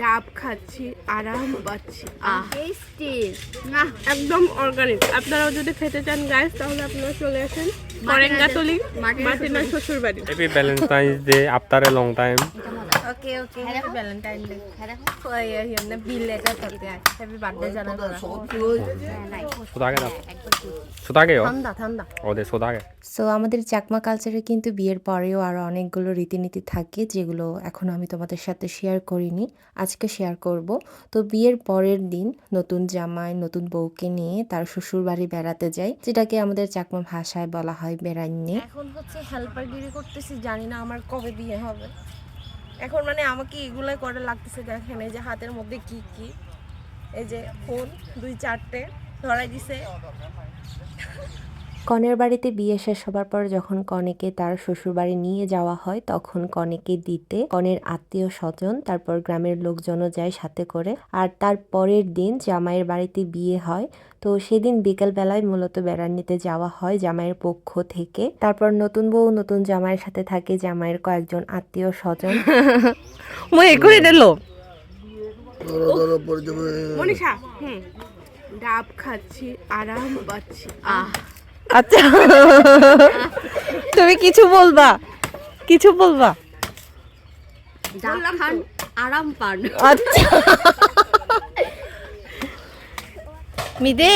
ডাব খাচ্ছি আরাম পাচ্ছি। না একদম অর্গানিক আপনারাও যদি খেতে চান গাইস তাহলে আপনারা চলে আসেন করেঙ্গাতলি মাটিনার শ্বশুর বাড়ি long time. Okay okay happy Valentine day ওই ওই না বিল লেটার করতে হ্যাপি বার্থডে জানাব সোদাগে দাও সোদাগে ঠান্ডা ঠান্ডা। ওদে সোদাগে। সো আমাদের চাকমা কালচারে কিন্তু বিয়ের পরেও আরও অনেকগুলো রীতিনীতি থাকে যেগুলো এখন আমি তোমাদের সাথে শেয়ার করিনি। আজকে শেয়ার করব। তো বিয়ের পরের দিন নতুন জামাই নতুন বউকে নিয়ে তার শ্বশুর বাড়ি বেড়াতে যাই যেটাকে আমাদের চাকমা ভাষায় বলা হয় বেড়াইনি। এখন হচ্ছে হেল্পার গিরি করতেছি জানি না আমার কবে বিয়ে হবে। এখন মানে আমাকে এগুলাই করে লাগতেছে, দেখেন, এই যে হাতের মধ্যে কি কি, এই যে ফোন, দুই চারটে ধরাই দিছে। কনের বাড়িতে বিয়ে শেষ হবার পর যখন কনেকে তার শ্বশুর বাড়ি নিয়ে যাওয়া হয় তখন কনেকে দিতে কনের আত্মীয় স্বজন তারপর গ্রামের লোকজনও যায় সাথে করে। আর তার পরের দিন জামাইয়ের বাড়িতে বিয়ে হয়। তো সেদিন বিকেল বেলায় মূলত বেড়ানিতে যাওয়া হয় জামাইয়ের পক্ষ থেকে। তারপর নতুন বউ নতুন জামাইয়ের সাথে থাকে জামাইয়ের কয়েকজন আত্মীয় স্বজন। মই মনীষা ডাব খাচ্ছি আরাম পাচ্ছি। আহ। আচ্ছা। তুমি কিছু বলবা? কিছু বলবা? আরাম পান। আচ্ছা। মিদে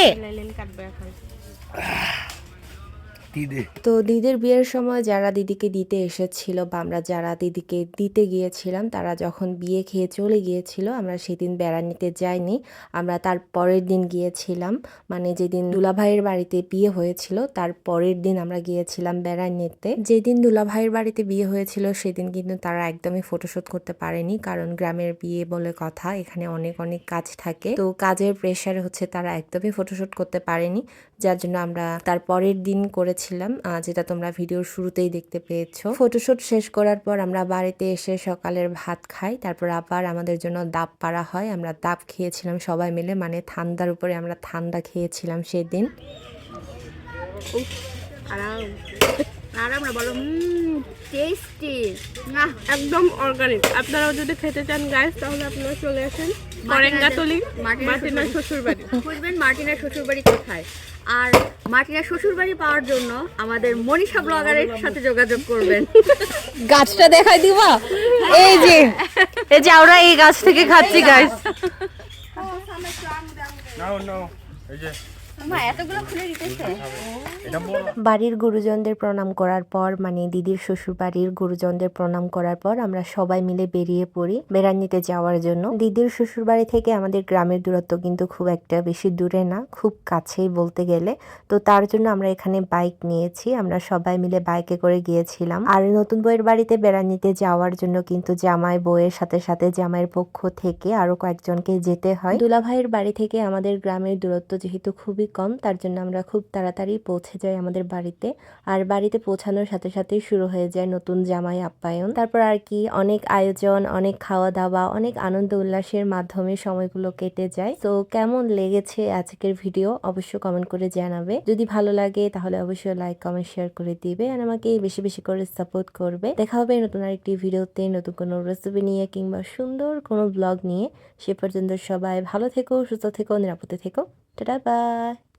তো দিদির বিয়ের সময় যারা দিদিকে দিতে এসেছিল বা আমরা যারা দিদিকে দিতে গিয়েছিলাম, তারা যখন বিয়ে খেয়ে চলে গিয়েছিল, আমরা সেদিন বেড়ানিতে যাইনি। আমরা তার পরের দিন গিয়েছিলাম। মানে যেদিন দুলাভাইয়ের বাড়িতে বিয়ে হয়েছিল, তার পরের দিন আমরা গিয়েছিলাম বেড়ানিতে যেদিন দুলাভাইয়ের বাড়িতে বিয়ে হয়েছিল, সেদিন কিন্তু তারা একদমই ফটোশ্যুট করতে পারেনি, কারণ গ্রামের বিয়ে বলে কথা, এখানে অনেক অনেক কাজ থাকে। তো কাজের প্রেশারে হচ্ছে তারা একদমই ফটোশ্যুট করতে পারেনি, যার জন্য আমরা তার পরের দিন করেছিলাম যেটা তোমরা ভিডিওর শুরুতেই দেখতে পেয়েছ। ফটোশ্যুট শেষ করার পর আমরা বাড়িতে এসে সকালের ভাত খাই, তারপর আবার আমাদের জন্য দাব পাড়া হয়। আমরা দাব খেয়েছিলাম সবাই মিলে মানে ঠান্ডার উপরে আমরা ঠান্ডা খেয়েছিলাম সেদিন। আরাম। আরাম বলো টেস্টি না একদম অর্গানিক আপনারাও যদি খেতে চান গাইস তাহলে আপনারা চলে আসেন। করেঙ্গাতলি মার্টিনার শ্বশুর বাড়ি বুঝবেন মার্টিনার শ্বশুর বাড়ি কোথায়? আর মার্টিনার শ্বশুর বাড়ি পাওয়ার জন্য আমাদের মনীষা ব্লগারের সাথে যোগাযোগ করবেন। গাছটা দেখাই দিবা? এই যে। এই যে আমরা এই গাছ থেকে খাচ্ছি গাইস No, এই 이제 মা এতগুলো খুলে দিতেছে এটা বড় বাড়ির গুরুজনদের প্রণাম করার পর মানে দিদির শ্বশুর বাড়ির গুরুজনদের প্রণাম করার পর আমরা সবাই মিলে বেরিয়ে পড়ি বেড়ানিতে যাওয়ার জন্য। দিদির শ্বশুর বাড়ি থেকে আমাদের গ্রামের দূরত্ব কিন্তু খুব একটা বেশি দূরে না খুব কাছেই বলতে গেলে। তো তার জন্য আমরা এখানে বাইক নিয়েছি আমরা সবাই মিলে বাইকে করে গিয়েছিলাম। আর নতুন বইয়ের বাড়িতে বেড়ানিতে যাওয়ার জন্য কিন্তু জামাই বউয়ের সাথে সাথে জামাইয়ের পক্ষ থেকে আরও কয়েকজনকে যেতে হয়। দুলাভাইয়ের বাড়ি থেকে আমাদের গ্রামের দূরত্ব যেহেতু খুবই কম, তার জন্য আমরা খুব তাড়াতাড়ি পৌঁছে যাই আমাদের বাড়িতে। আর বাড়িতে পৌঁছানোর সাথে সাথেই শুরু হয়ে যায় নতুন জামাই আপ্যায়ন। তারপর আর কি, অনেক আয়োজন, অনেক খাওয়া দাওয়া অনেক আনন্দ উল্লাসের মাধ্যমে সময়গুলো কেটে যায়। তো কেমন লেগেছে আজকের ভিডিও অবশ্যই কমেন্ট করে জানাবে। যদি ভালো লাগে তাহলে অবশ্যই লাইক কমেন্ট শেয়ার করে দিবে আর আমাকে বেশি বেশি করে সাপোর্ট করবে। দেখা হবে নতুন আরেকটি ভিডিওতে, নতুন কোনো রেসিপি নিয়ে কিংবা সুন্দর কোনো ব্লগ নিয়ে। সে পর্যন্ত সবাই ভালো থেকো, সুস্থ থেকো, নিরাপদে থেকো। Ta-da, bye.